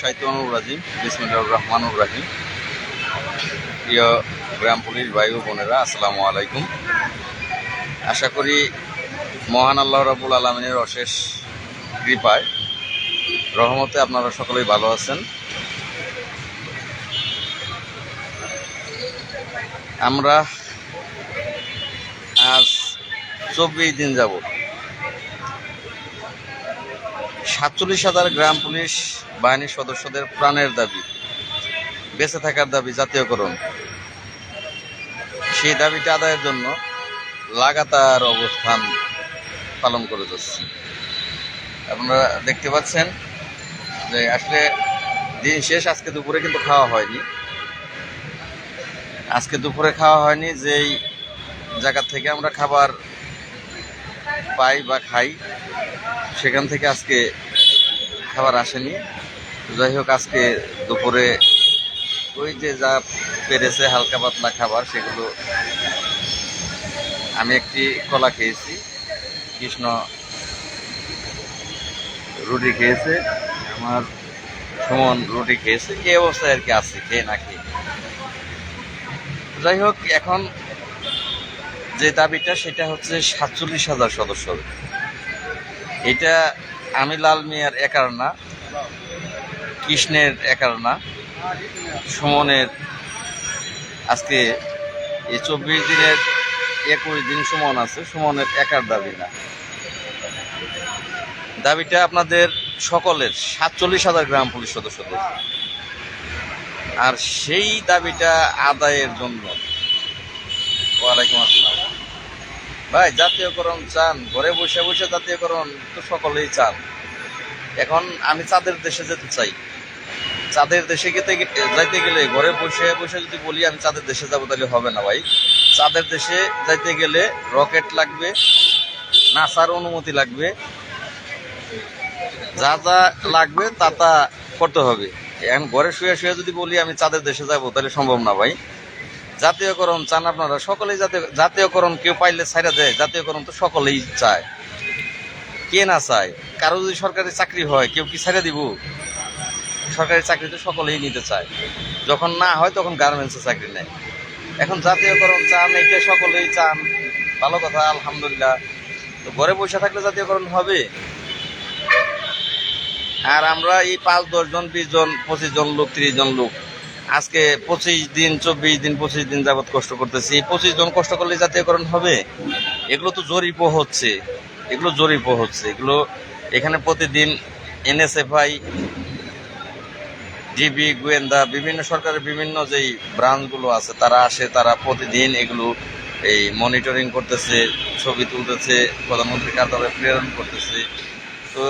শাহিতুল রাজিম বিসমিল্লাহ রহমানুর রাহিম। প্রিয় গ্রাম পুলিশ ভাই ও বোনেরা, আসসালামু আলাইকুম। আশা করি মহান আল্লাহ রাবুল আলমিনের অশেষ কৃপায়, রহমতে আপনারা সকলেই ভালো আছেন। আমরা আজ চব্বিশ দিন যাব সাতচল্লিশ হাজার গ্রাম পুলিশ বাহিনীর সদস্যদের প্রাণের দাবি, বেঁচে থাকার দাবি জাতীয়করণ। সেই দাবিটা আদায়ের জন্য লাগাতার অবস্থান পালন করে যাচ্ছে। আপনারা দেখতে পাচ্ছেন যে আসলে দিন শেষ, আজকে দুপুরে কিন্তু খাওয়া হয়নি। আজকে দুপুরে খাওয়া হয়নি, যেই জায়গা থেকে আমরা খাবার পাই বা খাই, সেখান থেকে আজকে খাবার আসেনি। যাই হোক, আজকে দুপুরে ওই যে যা পেরেছে হালকা পাতলা খাবার, সেগুলো আমি একটি কলা খেয়েছি। কৃষ্ণ রুটি খেয়েছে, আমার সুমন রুটি খেয়েছে, এই অবস্থায় আর কি আছে, খেয়ে না খেয়ে। যাই হোক, এখন যে দাবিটা, সেটা হচ্ছে সাতচল্লিশ হাজার সদস্য এটা আমি লাল মিয়ার একার না কৃষ্ণের একার না সুমনের আজকে এই চব্বিশ দিনের একুশ দিন সুমন আছে, সুমনের একার দাবি না। দাবিটা আপনাদের সকলের সাতচল্লিশ হাজার গ্রাম পুলিশ সদস্যদের। আর সেই দাবিটা আদায়ের জন্য। ওয়ালাইকুম আসসালাম। ভাই, জাতীয়করণ চান, ঘরে বসে বসে জাতীয়করণ তো সকলেই চান। এখন আমি চাঁদের দেশে যেতে চাই। চাঁদের দেশে গেতে যাইতে গেলে, ঘরে বসে বসে যদি বলি, আমি চাঁদের দেশে যাব তাহলে হবে না ভাই। চাঁদের দেশে যাইতে গেলে রকেট লাগবে, নাসার অনুমতি লাগবে। যা যা লাগবে, তা তা করতে হবে। এখন ঘরে শুয়ে শুয়ে যদি বলি, আমি চাঁদের দেশে যাব, তাহলে সম্ভব না ভাই। জাতীয়করণ চান আপনারা সকলেই জাতীয় জাতীয়করণ কেউ পাইলে ছাইরা দেয়, জাতীয়করণ তো সকলেই চায়। কে না চায়? কারও যদি সরকারি চাকরি হয়, কেউ কি ছাইরা দিব? সরকারি চাকরি তো সকলেই নিতে চায়। যখন না হয় তখন গার্মেন্টসে চাকরি নেয়। এখন জাতীয়করণ চান এটা সকলেই চান। ভালো কথা, আলহামদুলিল্লাহ। তো ঘরে বসে থাকলে জাতীয়করণ হবে? আর আমরা এই পাঁচ, দশ জন, বিশ জন, পঁচিশ জন লোক, ত্রিশ জন লোক, আজকে পঁচিশ দিন, চব্বিশ দিন, পঁচিশ দিন যাবৎ কষ্ট করতেছি। পঁচিশ জন কষ্ট করলে জাতীয়করণ হবে? এগুলো তো জরিপও হচ্ছে। এগুলো জরিপও হচ্ছে। এগুলো এখানে প্রতিদিন এনএসএফআই ডিবি গোয়েন্দা, বিভিন্ন সরকারের বিভিন্ন যেই ব্রাঞ্চগুলো আছে, তারা আসে, তারা প্রতিদিন এগুলো এই মনিটরিং করতেছে, ছবি তুলতেছে প্রধানমন্ত্রী কার্যালয়ে প্রেরণ করতেছে। তো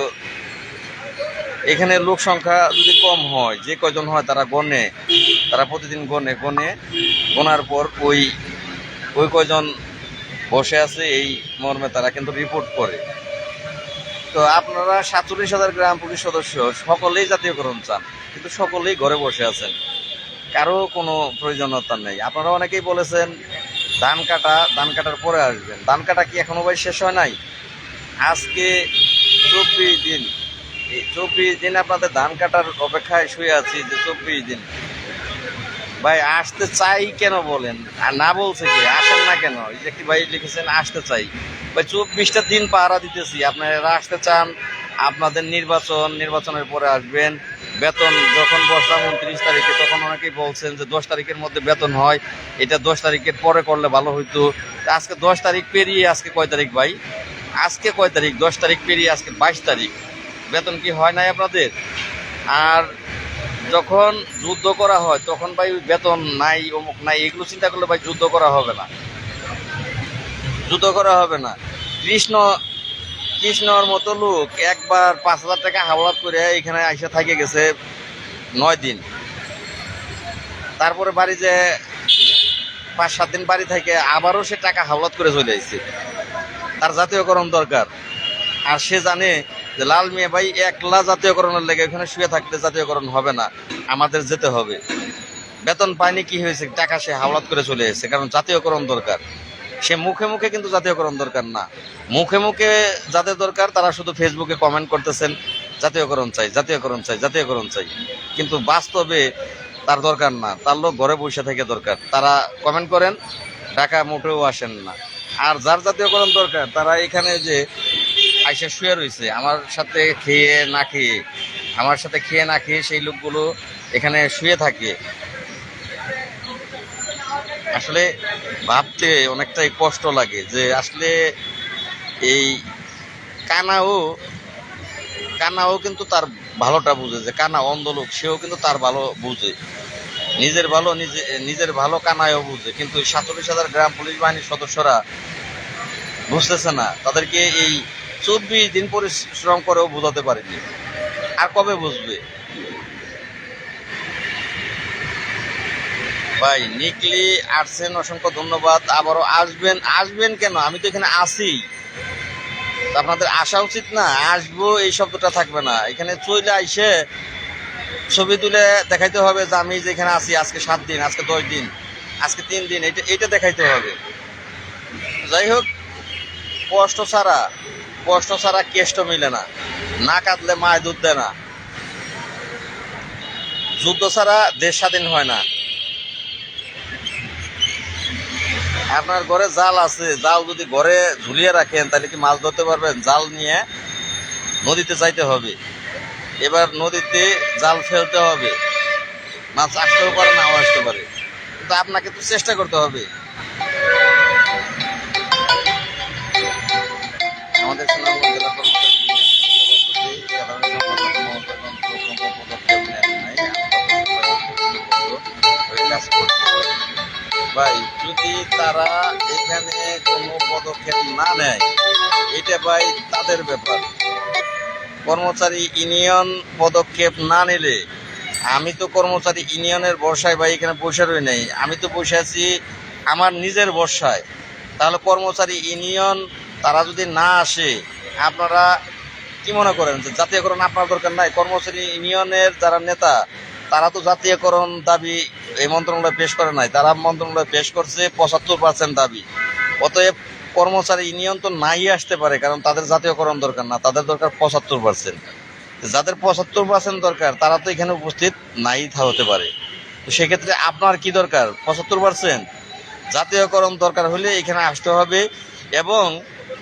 এখানে লোক সংখ্যা যদি কম হয়, যে কয়জন হয় তারা গণে, তারা প্রতিদিন গণে গণে গোনার পর ওই ওই কয়জন বসে আছে, এই মর্মে তারা কিন্তু রিপোর্ট করে। তো আপনারা সাতচল্লিশ হাজার গ্রাম পুলিশ সদস্য, সকলেই জাতীয়করণ চান, কিন্তু সকলেই ঘরে বসে আছেন। কারও কোনো প্রয়োজনীয়তা নেই। আপনারা অনেকেই বলেছেন, ধান কাটা, ধান কাটার পরে আসবেন। ধান কাটা কি এখনও ভাই শেষ হয় নাই? আজকে চব্বিশ দিন। এই চব্বিশ দিন আপনাদের ধান কাটার অপেক্ষায় শুয়ে আছি যে চব্বিশ দিন। ভাই, আসতে চাই কেন বলেন? আর না বলছে কি? আসেন না কেন? এই যে একটি ভাই লিখেছেন, আসতে চাই। ভাই, চব্বিশটা দিন পাহারা দিতেছি। আপনারা আসতে চান, আপনাদের নির্বাচন, নির্বাচনের পরে আসবেন। বেতন যখন বসলাম উনত্রিশ তারিখে, তখন অনেকেই বলছেন যে দশ তারিখের মধ্যে বেতন হয়। এটা দশ তারিখের পরে করলে ভালো হইতো। আজকে দশ তারিখ পেরিয়ে আজকে কয় তারিখ ভাই? আজকে কয় তারিখ? দশ তারিখ পেরিয়ে আজকে বাইশ তারিখ। বেতন কি হয় নাই আপনাদের? আর যখন যুদ্ধ করা হয়, তখন ভাই বেতন নাই, অমুক নাই, এগুলো চিন্তা করলে ভাই যুদ্ধ করা হবে না। যুদ্ধ করা হবে না। কৃষ্ণ, কৃষ্ণর মতো লোক একবার পাঁচ হাজার টাকা হাওলাত করে এখানে আইসা থাকে গেছে নয় দিন। তারপরে বাড়ি যে পাঁচ সাত দিন বাড়ি থেকে, আবারও সে টাকা হাওলাত করে চলে আসছে তার জাতীয়করণ দরকার। আর সে জানে যে, লাল মিয়া ভাই একলা জাতীয়করণের লেগে এখানে শুয়ে থাকলে জাতীয়করণ হবে না, আমাদের যেতে হবে। বেতন পায়নি, কি হয়েছে? টাকা সে হাওলাত করে চলে এসেছে, কারণ জাতীয়করণ দরকার। সে মুখে মুখে কিন্তু জাতীয়করণ দরকার না। মুখে মুখে যাদের দরকার, তারা শুধু ফেসবুকে কমেন্ট করতেছেন, জাতীয়করণ চাই জাতীয়করণ চাই জাতীয়করণ চাই। কিন্তু বাস্তবে তার দরকার না। তার লোক ঘরে বসে থেকে দরকার। তারা কমেন্ট করেন, টাকা মোটেও আসেন না। আর যার জাতীয়করণ দরকার, তারা এখানে যে আইসা শুয়ে রয়েছে, আমার সাথে খেয়ে না খেয়ে, আমার সাথে খেয়ে না খেয়ে সেই লোকগুলো এখানে শুয়ে থাকে। আসলে ভাবতে অনেকটাই কষ্ট লাগে যে আসলে এই কানাও কানাও কিন্তু তার ভালোটা বুঝে, যে কানা অন্ধ লোক, সেও কিন্তু তার ভালো বুঝে। নিজের ভালো, নিজে, নিজের ভালো কানায়ও বুঝে। কিন্তু সাতচল্লিশ হাজার গ্রাম পুলিশ বাহিনীর সদস্যরা বুঝতেছে না, তাদেরকে এই চব্বিশ দিন পরিশ্রম করেও বোঝাতে পারেনি। আর কবে বুঝবে? ভাই নিকলি আসছেন অসংখ্য ধন্যবাদ। আবারও আসবেন আসবেন কেন? আমি তো এখানে আসি আপনাদের আসা উচিত না, আসব, এই শব্দটা থাকবে না। এখানে চলে আইসে ছবি তুলে দেখাইতে হবে যে আমি যেখানে আছি, আজকে সাত দিন, আজকে দশ দিন, আজকে তিন দিন, এটা এটা দেখাইতে হবে। যাই হোক, কষ্ট ছাড়া কষ্ট ছাড়া কেষ্ট মিলে না। না কাঁদলে মায় দুধ দেয় না। যুদ্ধ ছাড়া দেশ স্বাধীন হয় না। আপনার ঘরে জাল আছে, জাল যদি ঘরে ঝুলিয়ে রাখেন, তাহলে কি মাছ ধরতে পারবেন? জাল নিয়ে নদীতে যাইতে হবে। এবার নদীতে জাল ফেলতে হবে। মাছ আসতেও পারে, নাও আসতে পারে। কিন্তু আপনাকে তো চেষ্টা করতে হবে। ভাই, যদি তারা এখানে কোনো পদক্ষেপ না নেয়, এটা ভাই তাদের ব্যাপার। কর্মচারী ইউনিয়ন পদক্ষেপ না নিলে, আমি তো কর্মচারী ইউনিয়নের বর্ষায় ভাই, এখানে বসে রই নাই। আমি তো বসে আছি আমার নিজের বর্ষায় তাহলে কর্মচারী ইউনিয়ন, তারা যদি না আসে, আপনারা কি মনে করেন যে জাতীয়করণ আপনার দরকার নাই? কর্মচারী ইউনিয়নের যারা নেতা তারা তো জাতীয়করণ দাবি এই মন্ত্রণালয়ে পেশ করে নাই। তারা মন্ত্রণালয়ে পেশ করছে পঁচাত্তর পার্সেন্ট দাবি। অতএব কর্মচারী ইউনিয়ন তো নাই আসতে পারে, কারণ তাদের জাতীয়করণ দরকার না, তাদের দরকার পঁচাত্তর পার্সেন্ট যাদের পঁচাত্তর পার্সেন্ট দরকার, তারা তো এখানে উপস্থিত নাই হতে পারে। তো সেক্ষেত্রে আপনার কি দরকার? পঁচাত্তর পার্সেন্ট জাতীয়করণ দরকার হলে এখানে আসতে হবে এবং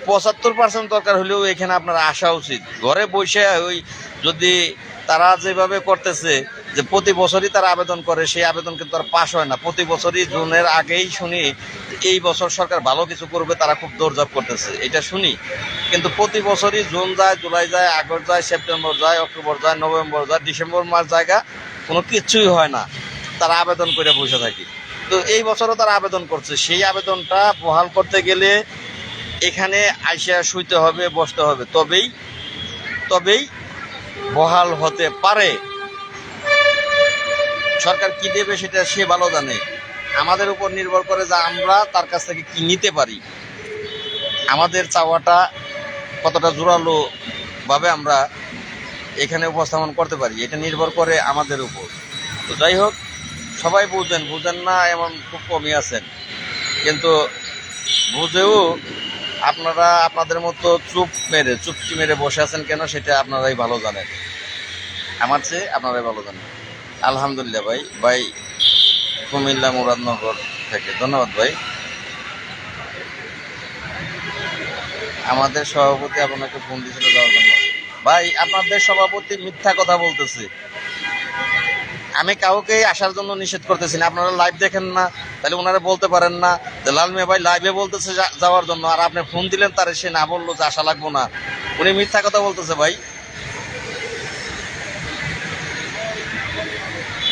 পঁচাত্তর পার্সেন্ট দরকার হলেও এখানে আপনার আসা উচিত। ঘরে বসে ওই যদি তারা যেভাবে করতেছে যে প্রতি বছরই তারা আবেদন করে, সেই আবেদন কিন্তু আর পাশ হয় না। প্রতি বছরই জুনের আগেই শুনি, এই বছর সরকার ভালো কিছু করবে, তারা খুব দৌড়ঝাঁপ করতেছে। এটা শুনি। কিন্তু প্রতি বছরই জুন যায়, জুলাই যায়, আগস্ট যায়, সেপ্টেম্বর যায়, অক্টোবর যায়, নভেম্বর যায়, ডিসেম্বর মাস জায়গা কোনো কিছুই হয় না। তারা আবেদন করে বসে থাকি। তো এই বছরও তারা আবেদন করছে। সেই আবেদনটা বহাল করতে গেলে এখানে আইসা শুইতে হবে, বসতে হবে। তবেই তবেই বহাল হতে পারে। সরকার কি দেবে সেটা সে ভালো জানে। আমাদের উপর নির্ভর করে যে আমরা তার কাছ থেকে কি নিতে পারি। আমাদের চাওয়াটা কতটা জোরালো ভাবে আমরা এখানে উপস্থাপন করতে পারি, এটা নির্ভর করে আমাদের উপর। তো যাই হোক, সবাই বুঝেন বুঝেন না এমন খুব কমই আছেন। কিন্তু বুঝেও আপনারা আপনাদের মতো চুপ মেরে চুপটি মেরে বসে আছেন কেন সেটা আপনারাই ভালো জানেন। আমার চেয়ে আপনারাই ভালো জানেন। আলহামদুলিল্লাহ ভাই। ভাই, কুমিল্লা মুরাদনগর থেকে। ধন্যবাদ ভাই। আমাদের সভাপতি আপনাকে ফোন দিয়েছিল যাওয়ার জন্য। ভাই, আপনাদের সভাপতি মিথ্যা কথা বলতেছে। আমি কাউকে আসার জন্য নিষেধ করতেছি না। আপনারা লাইভ দেখেন না, তাহলে ওনারা বলতে পারেন না যে, লাল মিয়া ভাই লাইভে বলতেছে যাওয়ার জন্য। আর আপনি ফোন দিলেন, তারে সে না বলল যে আসা লাগবো না। উনি মিথ্যা কথা বলতেছে ভাই।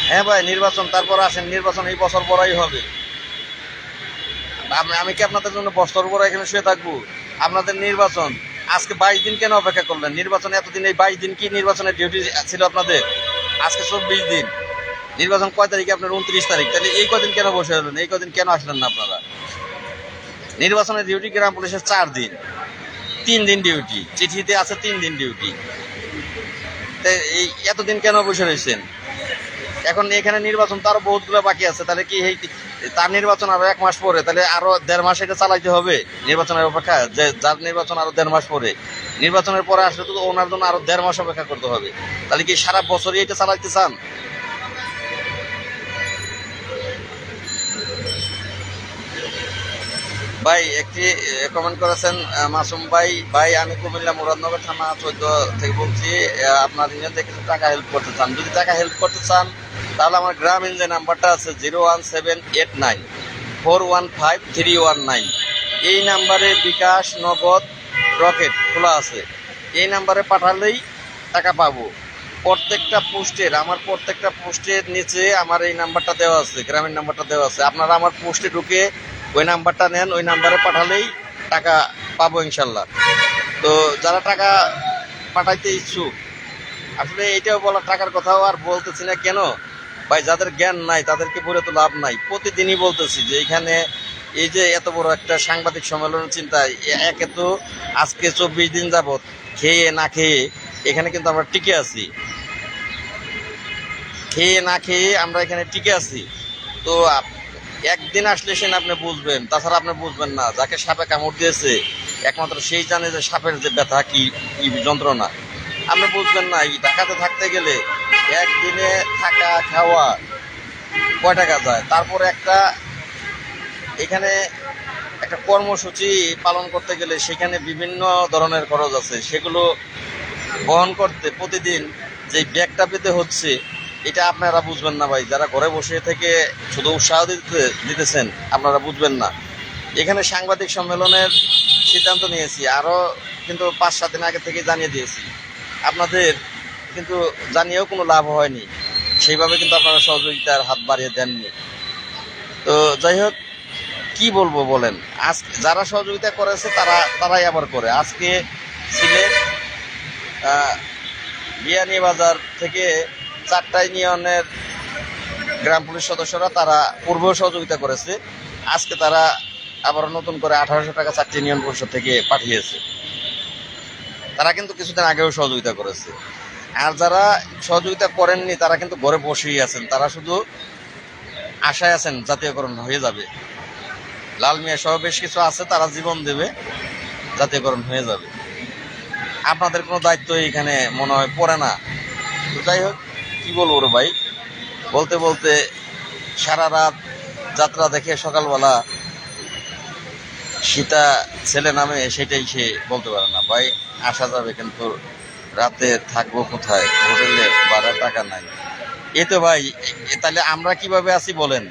হ্যাঁ ভাই, নির্বাচন, তারপর আসেন, নির্বাচন এই বছর পরাই হবে। আমি- কি আপনাদের জন্য বছর পর এখানে শুয়ে থাকব? আপনাদের নির্বাচন, আজকে বাইশ দিন কেন অপেক্ষা করলেন? নির্বাচন এতদিন, এই বাইশ দিন কি নির্বাচনের ডিউটি ছিল আপনাদের? আজকে চব্বিশ দিন। নির্বাচন কয় তারিখে? আপনার উনত্রিশ তারিখ। তাহলে এই কদিন কেন বসে হলেন এই কদিন কেন আসলেন না আপনারা? নির্বাচনের ডিউটি গ্রাম পুলিশের চার দিন? তিন দিন ডিউটি চিঠিতে আছে তিন দিন ডিউটি এই এতদিন কেন বসে রয়েছেন এখন এখানে নির্বাচন তো আরও বহুতগুলো বাকি আছে, তাহলে কি এই তার নির্বাচন আরও এক মাস পরে, তাহলে আরও দেড় মাস এটা চালাইতে হবে নির্বাচনের অপেক্ষা, যে যার নির্বাচন আরও দেড় মাস পরে। নির্বাচনের পরে আসলে তো ওনার জন্য আরও দেড় মাস অপেক্ষা করতে হবে। তাহলে কি সারা বছরই এটা চালাইতে চান? ভাই, একটি কমেন্ট করেছেন মাসুম ভাই। ভাই, আমি কুমিল্লা মুরাদনগর থানা চোদ্দ থেকে বলছি আপনার ইঞ্জিনতে কিছু টাকা হেল্প করতে চান। যদি টাকা হেল্প করতে চান, তাহলে আমার গ্রামীণ যে নাম্বারটা আছে, zero one seven eight nine, four one five three one nine. এই নাম্বারে বিকাশ নগদ রকেট খোলা আছে। এই নাম্বারে পাঠালেই টাকা পাবো। প্রত্যেকটা পোস্টের, আমার প্রত্যেকটা পোস্টের নিচে আমার এই নাম্বারটা দেওয়া আছে গ্রামের নাম্বারটা দেওয়া আছে। আপনারা আমার পোস্টে ঢুকে ওই নাম্বারটা নেন, ওই নাম্বারে পাঠালেই টাকা পাবো ইনশাল্লাহ। তো যারা টাকা পাঠাইতে ইচ্ছুক, আসলে এটাও বলা টাকার কথাও আর বলতেছি না কেন? ভাই, যাদের জ্ঞান নাই, তাদেরকে বলে তো লাভ নাই। প্রতিদিনই বলতেছি যে এখানে এই যে এত বড় একটা সাংবাদিক সম্মেলনের চিন্তা এ- একে তো আজকে চব্বিশ দিন যাবৎ খেয়ে না খেয়ে এখানে কিন্তু আমরা টিকে আছি। খেয়ে না খেয়ে আমরা এখানে টিকে আছি। তো একদিন আসলে সেন আপনি বুঝবেন, তাছাড়া আপনি বুঝবেন না, যাকে সাপে কামড় দিয়েছে, একমাত্র সেই জানে যে সাপের যে ব্যথা, কি যন্ত্রণা। আপনি বুঝবেন না, এই ঢাকাতে থাকতে গেলে একদিনে থাকা, খাওয়া কয় টাকা যায়? তারপরে একটা, এখানে একটা কর্মসূচি পালন করতে গেলে সেখানে বিভিন্ন ধরনের খরচ আছে। সেগুলো বহন করতে প্রতিদিন যে ব্যাগটা পেতে হচ্ছে এটা আপনারা বুঝবেন না ভাই, যারা ঘরে বসে থেকে শুধু উৎসাহ দিতে দিতেছেন, আপনারা বুঝবেন না। এখানে সাংবাদিক সম্মেলনের সিদ্ধান্ত নিয়েছি আরও কিন্তু পাঁচ সাত দিন আগে থেকে জানিয়ে দিয়েছি। আপনাদের কিন্তু জানিয়েও কোনো লাভ হয়নি। সেইভাবে কিন্তু আপনারা সহযোগিতার হাত বাড়িয়ে দেননি। তো যাই হোক, কি বলব বলেন আজকে যারা সহযোগিতা করেছে তারা তারাই আবার করে। আজকে সিলেট বিয়ানীবাজার থেকে চারটা ইউনিয়নের গ্রাম পুলিশ সদস্যরা তারা পূর্বেও সহযোগিতা করেছে। আজকে তারা আবার নতুন করে আঠারোশো টাকা চারটি ইউনিয়ন পরিষদ থেকে পাঠিয়েছে। তারা কিন্তু কিছুদিন আগেও সহযোগিতা করেছে। আর যারা সহযোগিতা করেননি, তারা কিন্তু ঘরে বসেই আছেন। তারা শুধু আশায় আছেন জাতীয়করণ হয়ে যাবে। লাল মিয়া সহ বেশ কিছু আছে, তারা জীবন দেবে, জাতীয়করণ হয়ে যাবে। আপনাদের কোনো দায়িত্ব এখানে মনে হয় পড়ে না। তো যাই হোক কি বলব রে ভাই? বলতে বলতে সারা রাত যাত্রা দেখে সকালবেলা সীতা ছেলে নামে সেটাই সে বলতে পারে না। ভাই, আসা যাবে কিন্তু রাতে থাকব কোথায়? হোটেলে ভাড়া টাকা নাই। এ তো ভাই তাহলে আমরা কীভাবে আছি বলেন?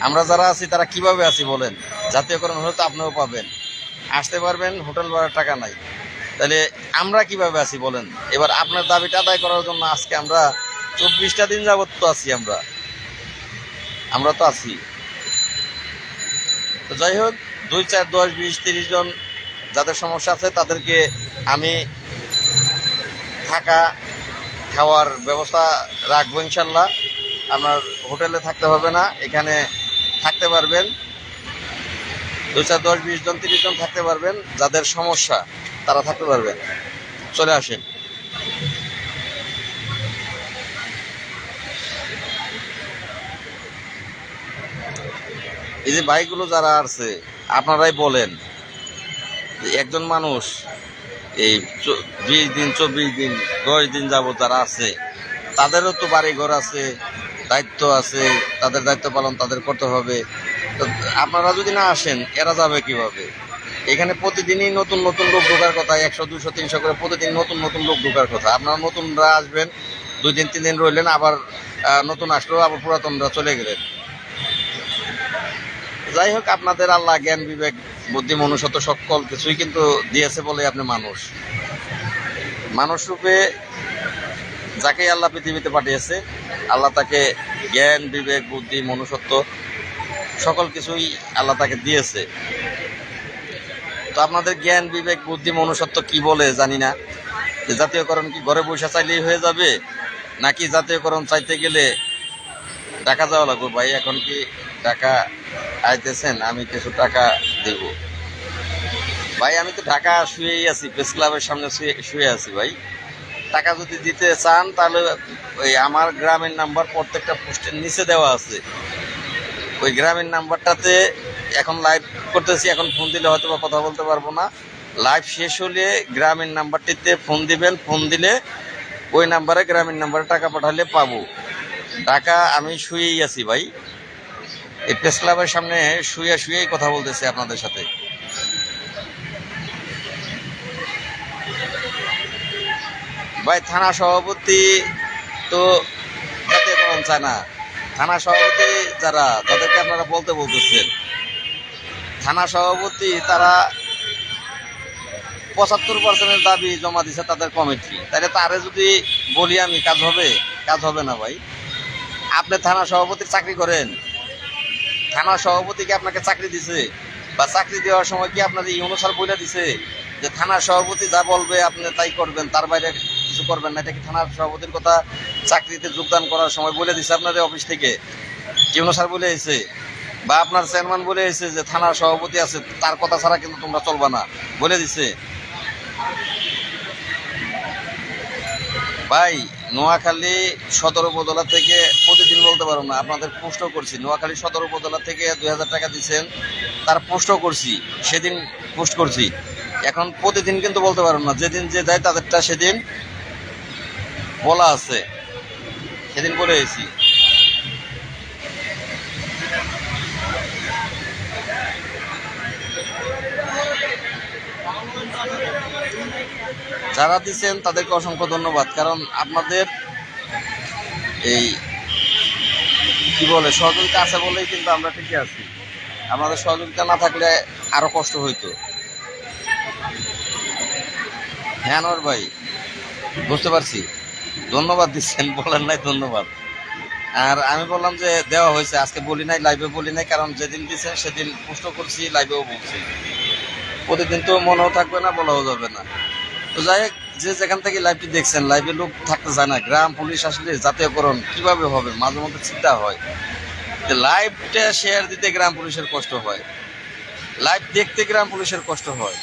আমরা যারা আছি তারা কীভাবে আছি বলেন? জাতীয়করণ হলে তো আপনিও পাবেন। আসতে পারবেন, হোটেল ভাড়ার টাকা নাই। তাহলে আমরা কীভাবে আছি বলেন? এবার আপনার দাবিটা আদায় করার জন্য আজকে আমরা চব্বিশটা দিন যাবত তো আছি আমরা। আমরা তো আছি। তো যাই হোক, দুই চার দশ বিশ তিরিশ জন যাদের সমস্যা আছে, তাদেরকে আমি থাকা, খাওয়ার ব্যবস্থা রাখব ইনশাল্লাহ। আপনার হোটেলে থাকতে হবে না, এখানে থাকতে পারবেন। দুই চার দশ বিশ জন, তিরিশ জন থাকতে পারবেন, যাদের সমস্যা, তারা থাকতে পারবেন। চলে আসেন। এই যে বাইকগুলো যারা আছে আপনারাই বলেন একজন মানুষ এই বিশ দিন, চব্বিশ দিন, দশ দিন যাবত যারা আছে, তাদেরও তো বাড়ি ঘর আছে, দায়িত্ব আছে, তাদের দায়িত্ব পালন তাদের করতে হবে। তো আপনারা যদি না আসেন, এরা যাবে কীভাবে? এখানে প্রতিদিনই নতুন নতুন লোক ঢোকার কথা, একশো, দুশো, তিনশো করে প্রতিদিন নতুন নতুন লোক ঢোকার কথা। আপনারা নতুনরা আসবেন, দুই দিন, তিন দিন রইলেন, আবার নতুন আসলেও আবার পুরাতনরা চলে গেলেন। যাই হোক, আপনাদের আল্লাহ জ্ঞান, বিবেক, বুদ্ধি, মনুষ্যত্ব সকল কিছুই কিন্তু দিয়েছে বলে আপনি মানুষ। মানুষ রূপে যাকে আল্লাহ পৃথিবীতে পাঠিয়েছে, আল্লাহ তাকে জ্ঞান, বিবেক, বুদ্ধি, মনুষ্যত্ব সকল কিছুই আল্লাহ তাকে দিয়েছে। তো আপনাদের জ্ঞান, বিবেক, বুদ্ধি, মনুষ্যত্ব কি বলে জানি না। যে জাতীয়করণ কি ঘরে বসে চাইলেই হয়ে যাবে, নাকি জাতীয়করণ চাইতে গেলে টাকা যাওয়া লাগবে ভাই, এখন কি টাকা আইতেছেন, আমি কিছু টাকা দেব। ভাই, আমি তো ঢাকা শুয়েই আছি প্রেস ক্লাবের সামনে শুয়ে শুয়ে আছি ভাই। টাকা যদি দিতে চান, তাহলে ওই আমার গ্রামের নাম্বার প্রত্যেকটা পোস্টের নিচে দেওয়া আছে। ওই গ্রামের নাম্বারটাতে এখন লাইভ করতেছি, এখন ফোন দিলে হয়তো বা কথা বলতে পারব না। লাইভ শেষ হলে গ্রামের নাম্বারটিতে ফোন দিবেন ফোন দিলে ওই নাম্বারে গ্রামের নাম্বারে টাকা পাঠালে পাবো। টাকা আমি শুয়েই আছি ভাই। এই প্রেস ক্লাবের সামনে শুয়ে শুয়েই কথা বলতেছে আপনাদের সাথে। ভাই, থানা সভাপতি তো যাতে করণ চায় না। থানা সভাপতি যারা, তাদেরকে আপনারা বলতে বলতেছেন। থানা সভাপতি তারা পঁচাত্তর পার্সেন্টের দাবি জমা দিছে তাদের কমিটি। তাহলে তারে যদি বলি আমি, কাজ হবে? কাজ হবে না ভাই। আপনি থানা সভাপতির চাকরি করেন। থানা সভাপতি কি আপনাকে চাকরি দিছে? বা চাকরি দেওয়ার সময় কি আপনাদের অনুসার বলে দিছে যে থানা সভাপতি যা বলবে আপনি তাই করবেন, তার বাইরে কিছু করবেন না? এটা কি থানার সভাপতির কথা? চাকরিতে যোগদান করার সময় বলে দিছে আপনাদের অফিস থেকে? কি অনুসার বলে এসে বা আপনার চেয়ারম্যান বলে এসে যে থানার সভাপতি আছে, তার কথা ছাড়া কিন্তু তোমরা চলবে না। বলে দিছে। ভাই নোয়াখালী সদর উপজেলা থেকে প্রতিদিন বলতে পারব না, আপনাদের প্রশ্ন করছি। নোয়াখালী সদর উপজেলা থেকে দুই হাজার টাকা দিচ্ছেন, তার প্রশ্ন করছি, সেদিন পোস্ট করছি। এখন প্রতিদিন কিন্তু বলতে পারব না, যেদিন যে দেয় তাদেরটা সেদিন বলা আছে। সেদিন বলে এসেছি। যারা দিচ্ছেন তাদেরকে অসংখ্য ধন্যবাদ। কারণ আপনাদের এই কি বলে, সহযোগিতা আছে বলেই কিন্তু আমরা ঠিকই আছি। আমাদের সহযোগিতা না থাকলে আরও কষ্ট হইতো। হ্যাঁ আনোয়ার ভাই, বুঝতে পারছি। ধন্যবাদ দিচ্ছেন, বলেন নাই ধন্যবাদ। আর আমি বললাম যে দেওয়া হয়েছে, আজকে বলি নাই লাইভে বলি নাই, কারণ যেদিন দিচ্ছেন সেদিন পোস্ট করছি লাইভেও বলছি। প্রতিদিন তো মনেও থাকবে না, বলাও যাবে না। তো যাই হোক, যে যেখান থেকে লাইভটি দেখছেন লাইভে লোক থাকতে চায় না। গ্রাম, পুলিশ আসলে জাতীয়করণ কীভাবে হবে? মাঝে মধ্যে চিন্তা হয়। যে লাইভটা শেয়ার দিতে গ্রাম পুলিশের কষ্ট হয়। লাইভ দেখতে গ্রাম পুলিশের কষ্ট হয়।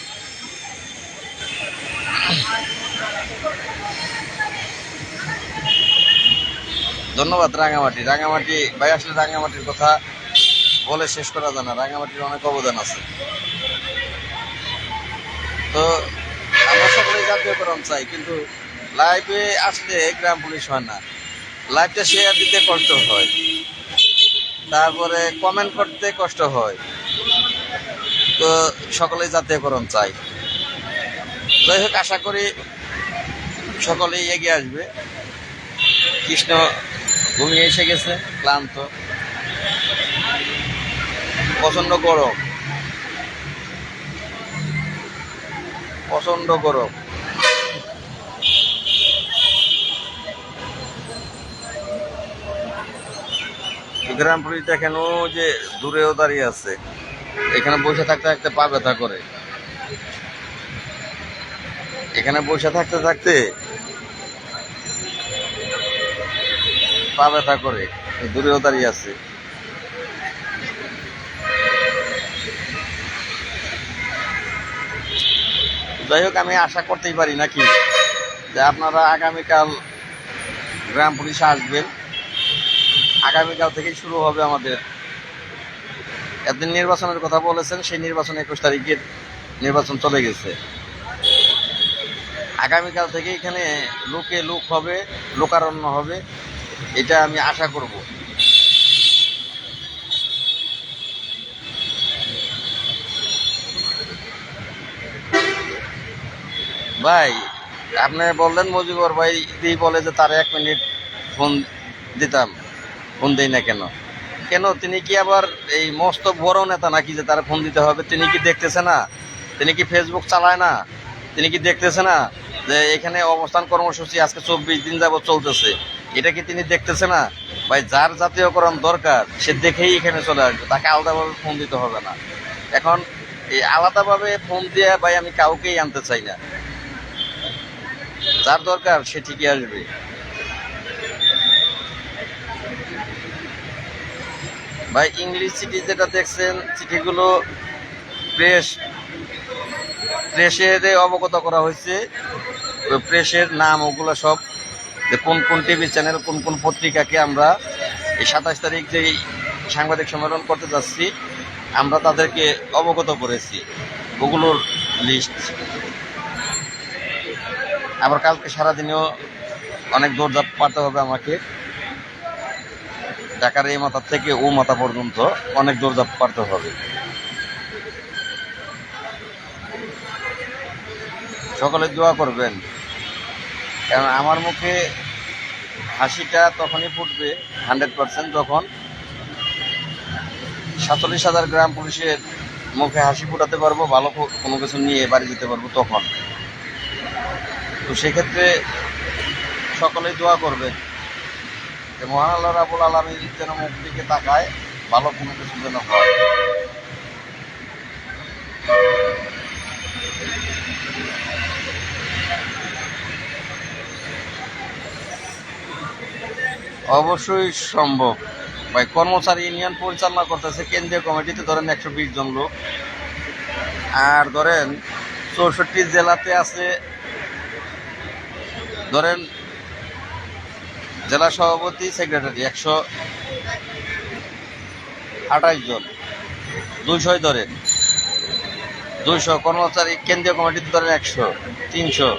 ধন্যবাদ, রাঙামাটি। রাঙামাটি, ভাই, আসলে রাঙামাটির কথা বলে শেষ করা যায় না। রাঙামাটির অনেক অবদান আছে। তো জাতীয়করণ চাই, কিন্তু লাইভে আসলে গ্রাম পুলিশ হয় না। লাইভটা শেয়ার দিতে কষ্ট হয়। তারপরে কমেন্ট করতে কষ্ট হয়। তো সকলেই জাতীয়করণ চাই যাই হোক, আশা করি সকলেই এগিয়ে আসবে। কৃষ্ণ ঘুমিয়ে এসে গেছে, ক্লান্ত। প্রচণ্ড গরম প্রচণ্ড গরম গ্রাম পুলিশ ও যে দূরেও দাঁড়িয়ে আছে, এখানে বসে থাকতে থাকতে পা ব্যথা করে। এখানে বসে থাকতে থাকতে পা ব্যথা করে দূরেও দাঁড়িয়ে আছে। যাই হোক, আমি আশা করতেই পারি নাকি যে আপনারা আগামীকাল গ্রাম পুলিশে আসবেন। আগামীকাল থেকেই শুরু হবে আমাদের। এতদিন নির্বাচনের কথা বলেছেন, সেই নির্বাচন একুশ তারিখের নির্বাচন চলে গেছে। আগামীকাল থেকে এখানে লোকে লোক হবে, লোকারণ্য হবে, এটা আমি আশা করব। ভাই, আপনি বললেন মজিবর ভাই দি বলে যে তার এক মিনিট ফোন দিতাম। ফোন দেই না কেন? কেন? তিনি কি আবার এই মস্ত বড় নেতা নাকি যে তার ফোন দিতে হবে? তিনি কি দেখতেছে না? তিনি কি ফেসবুক চালায় না? তিনি কি দেখতেছে না যে এখানে অবস্থান কর্মসূচি আজকে চব্বিশ দিন যাবত চলতেছে? এটা কি তিনি দেখতেছে না? ভাই, যার জাতীয়করণ দরকার, সে দেখেই এখানে চলে আসবে। তাকে আলাদাভাবে ফোন দিতে হবে না। এখন এই আলাদাভাবে ফোন দিয়ে ভাই, আমি কাউকেই আনতে চাই না। যার দরকার, সে ঠিকই আসবে। ভাই ইংলিশ চিঠি যেটা দেখছেন, চিঠিগুলো প্রেস প্রেসের অবগত করা হয়েছে প্রেসের নাম, ওগুলো সব যে কোন কোন টিভি চ্যানেল কোন কোন পত্রিকাকে আমরা এই সাতাশ তারিখ যে সাংবাদিক সম্মেলন করতে যাচ্ছি, আমরা তাদেরকে অবগত করেছি, ওগুলোর লিস্ট আবার কালকে সারাদিনেও অনেক দৌড়ঝাঁপ পারতে হবে আমাকে। ঢাকার এই মাথা থেকে ও মাথা পর্যন্ত অনেক দৌড়ঝাঁপ পারতে হবে। সকলে দোয়া করবেন। কারণ আমার মুখে হাসিটা তখনই ফুটবে, হান্ড্রেড পারসেন্ট যখন সাতচল্লিশ হাজার গ্রাম পুলিশের মুখে হাসি ফুটাতে পারব, ভালো কোনো কিছু নিয়ে বাড়ি যেতে পারব তখন। তো সেক্ষেত্রে সকলেই দোয়া করবেন। যে মহান আল্লাহ রাবুল আলমী যেন মুখ দিকে তাকায়, ভালো কোনো কিছু যেন হয়। অবশ্যই সম্ভব। ভাই, কর্মচারী ইউনিয়ন পরিচালনা করতেছে কেন্দ্রীয় কমিটিতে, ধরেন একশো বিশ জন লোক। আর ধরেন চৌষট্টি জেলাতে আছে, ধরেন জেলা সভাপতি সেক্রেটারি একশো আঠাশ জন। দুইশোই ধরেন। দুইশো কর্মচারী, কেন্দ্রীয় কমিটিতে ধরেন একশো, তিনশো।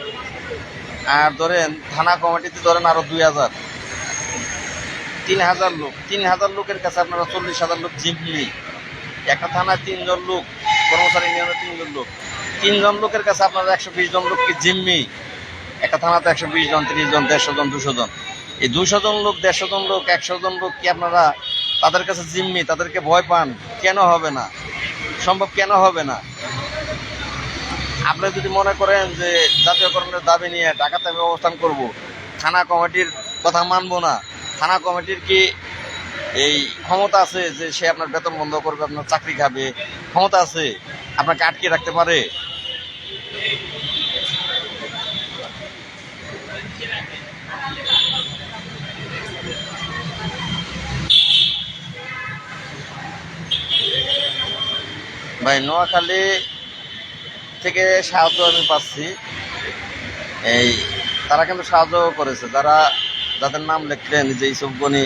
আর ধরেন থানা কমিটিতে ধরেন আরও দুই হাজার। তিন হাজার লোক। তিন হাজার লোকের কাছে আপনারা চল্লিশ হাজার লোক জিম্মি একটা থানায় তিনজন লোক, কর্মচারী নিয়ে তিনজন লোক। তিনজন লোকের কাছে আপনারা একশো বিশ জন লোককে জিম্মি একটা থানাতে একশো বিশ জন, তিরিশ জন, দেড়শো জন, দুশো জন। এই দুশো জন লোক দেড়শো জন লোক একশো জন লোক কি আপনারা তাদের কাছে জিম্মি, তাদেরকে ভয় পান? কেন হবে না? সম্ভব কেন হবে না? আপনি যদি মনে করেন যে জাতীয়করণের দাবি নিয়ে ঢাকাতে আমি অবস্থান করব, থানা কমিটির কথা মানবো না। থানা কমিটির কি এই ক্ষমতা আছে যে সে আপনার বেতন বন্ধ করবে, আপনার চাকরি খাবে? ক্ষমতা আছে? আপনাকে আটকে রাখতে পারে? ভাই, নোয়াখালী থেকে সাহায্য আমি পাচ্ছি। এই, তারা কিন্তু সাহায্য করেছে। যারা যাদের নাম লিখলেন যে ইসব গনি,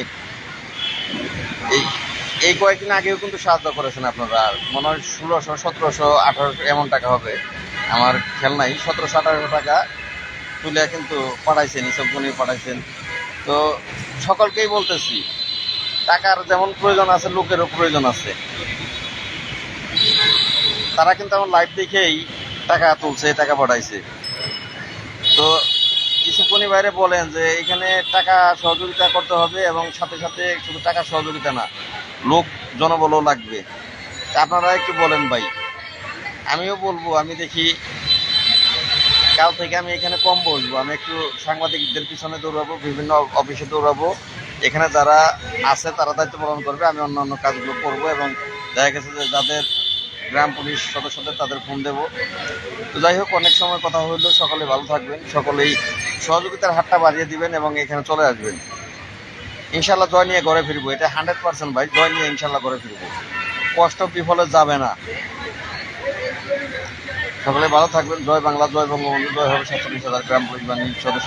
এই এই কয়েকদিন আগেও কিন্তু সাহায্য করেছেন আপনারা। মনে হয় ষোলোশো, সতেরোশো, আঠারোশো এমন টাকা হবে। আমার খেয়াল নাই, সতেরোশো, আঠারোশো টাকা তুলে কিন্তু পাঠাইছেন ইসব গনি পাঠাইছেন। তো সকলকেই বলতেছি, টাকার যেমন প্রয়োজন আছে, লোকেরও প্রয়োজন আছে। তারা কিন্তু আমার লাইভ দেখেই টাকা তুলছে, টাকা পাঠাইছে। তো কিছুক্ষণই বাইরে বলেন যে, এখানে টাকা সহযোগিতা করতে হবে এবং সাথে সাথে শুধু টাকা সহযোগিতা না, লোক জনবলও লাগবে। আপনারা একটু বলেন ভাই। আমিও বলব, আমি দেখি কাল থেকে আমি এখানে কম বসবো। আমি একটু সাংবাদিকদের পিছনে দৌড়াবো, বিভিন্ন অফিসে দৌড়াবো। এখানে যারা আছে, তারা দায়িত্ব পালন করবে। আমি অন্য অন্য কাজগুলো করব এবং দেখা গেছে যে যাদের গ্রাম পুলিশ সদস্যদের তাদের ফোন দেব। তো যাই হোক, অনেক সময় কথা হইল। সকলে ভালো থাকবেন। সকলেই সহযোগিতার হাতটা বাড়িয়ে দিবেন এবং এখানে চলে আসবেন। ইনশাল্লাহ জয় নিয়ে ঘরে ফিরবো। এটা হান্ড্রেড পার্সেন্ট ভাই, জয় নিয়ে ইনশাল্লাহ ঘরে ফিরবো। কষ্ট বিফলে যাবে না। সকলে ভালো থাকবেন। জয় বাংলা, জয় বঙ্গবন্ধু, জয় হবে সাতচল্লিশ হাজার গ্রাম পুলিশ বাহিনীর সদস্য।